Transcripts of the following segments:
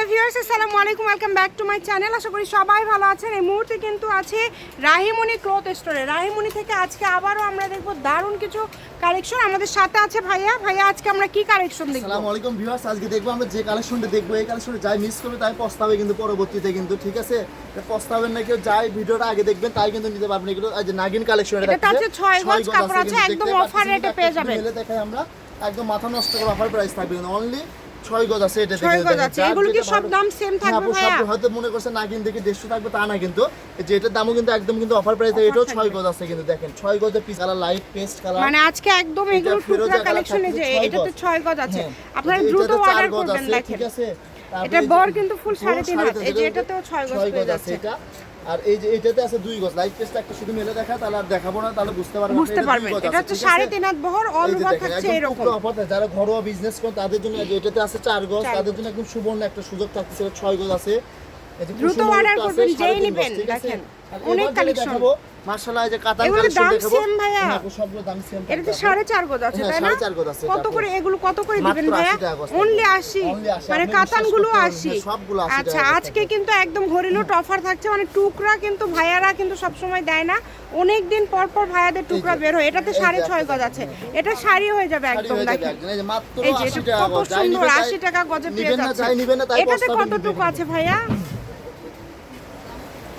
Hello viewers আসসালামু আলাইকুম welcome back to my channel. আশা করি সবাই ভালো আছেন। এই মুহূর্তে কিন্তু আছে রাহিমণি ক্লথ স্টোরে। রাহিমণি থেকে আজকে আবারও আমরা দেখব দারুণ কিছু কালেকশন আমাদের সাথে আছে ভাইয়া। ভাইয়া আজকে আমরা কি কালেকশন দেখব? আসসালামু আলাইকুম ভিউয়ার্স আজকে দেখব আমরা যে কালেকশনটা দেখব এই কালেকশনটা যাই মিস করবে তাই পস্তাবে কিন্তু পরবর্তীতে কিন্তু ঠিক আছে? পস্তাবেন না কেউ যাই ভিডিওটা আগে দেখবেন তাই কিন্তু নিতে পারবেন এগুলো এই যে নাগিন কালেকশন এটাতে আছে ছয় গজ কাপড় আছে, একদম rate এ পেয়ে যাবেন। মেলে দেখাই আমরা একদম মাথা নষ্ট করে অফার প্রাইস থাকবে অনলি ছয় গজ আছে এটা ছয় গজ আছে। এগুলো কি সব দাম same হ্যাঁ, থাকবে আপু, আপনি হয়তো মনে করছে নাগিন দেখে দেড়শো থাকবে তা না কিন্তু যে এটার দামও কিন্তু একদম কিন্তু অফার প্রাইসে এটাও ছয় গজ আছে কিন্তু দেখেন ছয় গজের piece colour light paste colour মানে আজকে একদম এগুলো এটা টুকরা কালেকশনে যে ছয় এটাতে ছয় গজ আছে। হ্যাঁ, আপনারা দ্রুত অর্ডার করবেন দেখেন। ঠিক আছে? এটার বর কিন্তু full সাড়ে তিন হাত। এই যে এটাতেও ছয় গজ পেয়ে আছে যাচ্ছে। এটা। আর এই যে এটাতে আছে দুই গজ। লাইট পেস্টটা একটা শুধু মেলে দেখা তাহলে আর দেখাবো না তাহলে বুঝতে পারবেন বুঝতে এটা পারবেন। এটা হচ্ছে সাড়ে তিন হাত বহর অল ওভার থাকছে এরকম। যারা ঘরোয়া বিজনেস করেন তাদের জন্য এটাতে আছে চার গজ তাদের জন্য একদম সুবর্ণ একটা সুযোগ থাকছে এটা ছয় গজ আছে। দ্রুত আছে, করবেন, যেই নিবেন? দেখেন, অনেক এবার যেটা collection। দেখাবো, মাশাআল্লাহ, যে কাতান এগুলোর collection দাম দেখাবো। ভাইয়া? সবগুলো দাম same এটাতে থাকবে সাড়ে গজ আছে তাই না? সাড়ে চার গজ আছে কত করে এগুলো কত করে দিবেন ভাইয়া? 80 টাকা গজ অনলি থাকবে। আশি। Only 80, মানে আপনি কাতানগুলো বিশ্বাস করতে আশি পারবেন না, সবগুলো 80 আচ্ছা আজকে কিন্তু একদম অফার থাকছে মানে টুকরা কিন্তু ভাইয়ারা কিন্তু সবসময় দেয় না। অনেক দিন পর পর ভাইয়াদের টুকরা বের হয়। এটাতে এই যে সাড়ে একটা ছয় গজ আছে। এটা শাড়ি হয়ে যাবে একদম দেখেন। এই যে মাত্র 80 টাকা কত গজ। সুন্দর নিবে তাই- আশি টাকা গজে পেয়ে যাচ্ছে। এটাতে কতটুকু আছে ভাইয়া?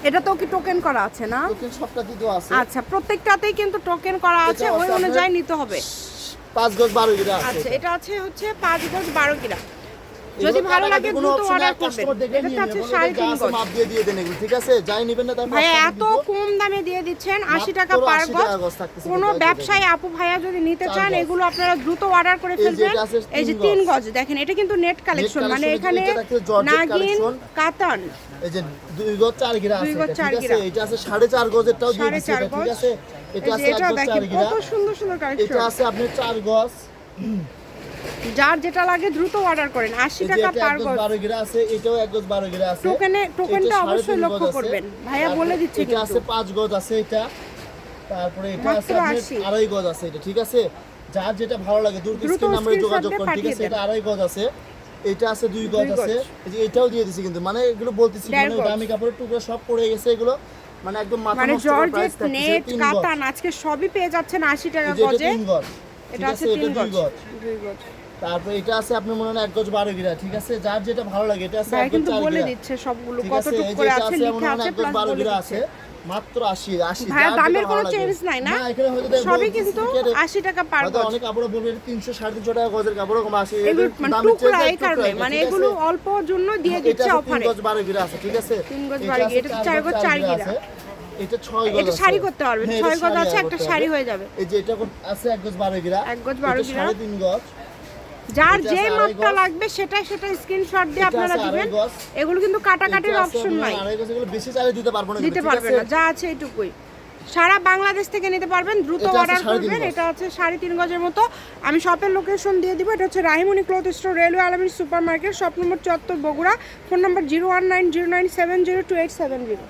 এটা তো কি টোকেন করা আছে না? টোকেন সবটা দিতেও আছে। আচ্ছা প্রত্যেকটাতেই কিন্তু টোকেন করা আছে ওই অনুযায়ী নিতে হবে। পাঁচ গজ বারো গিরা আচ্ছা এটা। আছে হচ্ছে পাঁচ গজ বারো কিরা যদি ভালো লাগে দ্রুত অর্ডার করবেন। এটা সাড়ে তিন গজ। মাপ দিয়ে দিয়ে দেন এগুলো, ঠিক আছে? যাই নিবেন না ভাইয়া এত কম দামে দিয়ে দিচ্ছেন আশি মাত্র টাকা পার গজ। কোনো ব্যবসায়ী আপু ভাইয়া যদি নিতে চান এগুলো আপনারা দ্রুত অর্ডার করে ফেলবেন। এই যে তিন গজ। দেখেন এটা কিন্তু নেট কালেকশন মানে এখানে নাগিন কাতান। এই যে দুই গজ চার গিরা দুই আছে ঠিক। আছে? এটা আছে সাড়ে চার গজেরটাও দিয়ে দিচ্ছি ঠিক আছে? এটা আছে এক গজ দেখেন কত সুন্দর সুন্দর এটা আছে আপনার চার গজ। যার যেটা লাগে দ্রুত অর্ডার করেন। আশি এই যে টাকা পার গজ গজ বারো গিরা আছে এটাও এক গজ বারো গিরা আছে। টোকেনে টোকেনটা অবশ্যই লক্ষ্য। করবেন। ভাইয়া বলে দিচ্ছে এটা আছে কিন্তু পাঁচ গজ আছে এটা। তারপরে এটা আছে আড়াই গজ আছে এটা ঠিক আছে? যার যেটা ভালো লাগে দ্রুত স্ক্রিন নাম্বারে যোগাযোগ করুন ঠিক আছে? এটা আড়াই গজ আছে। এটা আছে দুই গজ আছে। এই যে এটাও দিয়ে দিছি কিন্তু মানে এগুলো বলতেছি মানে দামি কাপড়ের টুকরো সব পড়ে গেছে এগুলো। মানে একদম মাথা মানে নষ্ট করা প্রাইস জর্জেট নেট কাতান আজকে সবই পেয়ে যাচ্ছেন আশি টাকা গজে। এটা আছে তিন গজ। গজ। দুই গজ। তারপরে এটা আছে আপনার মনে হয় এক গজ বারো গিরা ঠিক আছে? যার যেটা ভালো লাগে এটা আছে এক গজ কিন্তু চার বলে দিচ্ছে সবগুলো কতটুকু করে আছে লিখে আছে প্লাস বারো গিরা আছে মাত্র আশি আশি ভাইয়া যার দামের কোনো চেঞ্জ নাই না? এখানে হয়তো সবই কিন্তু কি এটা- আশি টাকা পার গজ। অনেক কাপড় বলবে এটা তিনশো সাড়ে তিনশো টাকা গজের কাপড় কম এগুলো মানে টুকরা এই কারণে মানে এগুলো অল্প জন্য দিয়ে দিচ্ছে অফারে। গজ বারো গিরা আছে ঠিক আছে? তিন গজ এটা বারো আছে গিরা, এটা চার গজ চার গিরা। এটা ছয় গজ এটা আছে। শাড়ি করতে পারবেন হ্যাঁ, গজ আছে একটা শাড়ি হয়ে যাবে। এই যে এটা আছে এক গজ বারো গিরা। এক গজ বারো এটা গিরা। সাড়ে তিন গজ। যার যে মাপটা লাগবে সেটা সেটা স্ক্রিনশট দিয়ে আপনারা দিবেন। এগুলো কিন্তু কাটাকাটির অপশন নাই। এগুলো বেশি চাইলে দিতে পারব না দিতে পারবেন না যা আছে এইটুকুই। সারা বাংলাদেশ থেকে নিতে পারবেন দ্রুত অর্ডার করবেন। এটা হচ্ছে সাড়ে তিন গজের মতো। আমি শপের লোকেশন দিয়ে দিব এটা হচ্ছে Rahimoni cloth store railway Alamir super market shop number চত্বর Bogura phone number zero one nine zero nine seven zero two eight seven zero